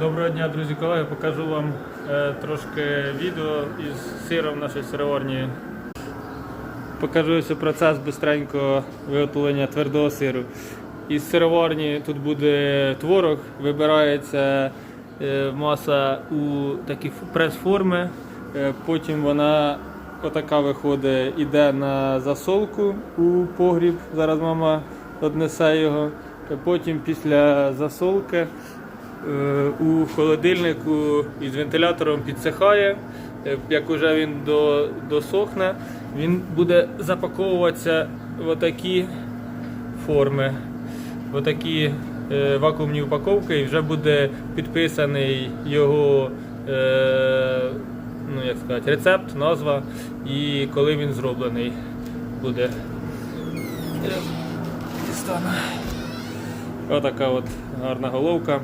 Доброго дня, друзі колеги. Покажу вам е, трошки відео із сиром нашої сироварні. Покажу ось процес бистренького виготовлення твердого сиру. Із сироварні тут буде творог, вибирається е, маса у такі прес-форми, е, потім вона отака виходить, іде на засолку у погріб. Зараз мама однесе його. Е, Потім після засолки у холодильнику із вентилятором підсихає. Е, Як вже він досохне, він буде запаковуватися в отакі форми, в отакі е, вакуумні упаковки, і вже буде підписаний його е, ну, як сказати, рецепт, назва і коли він зроблений буде. Отака от гарна головка.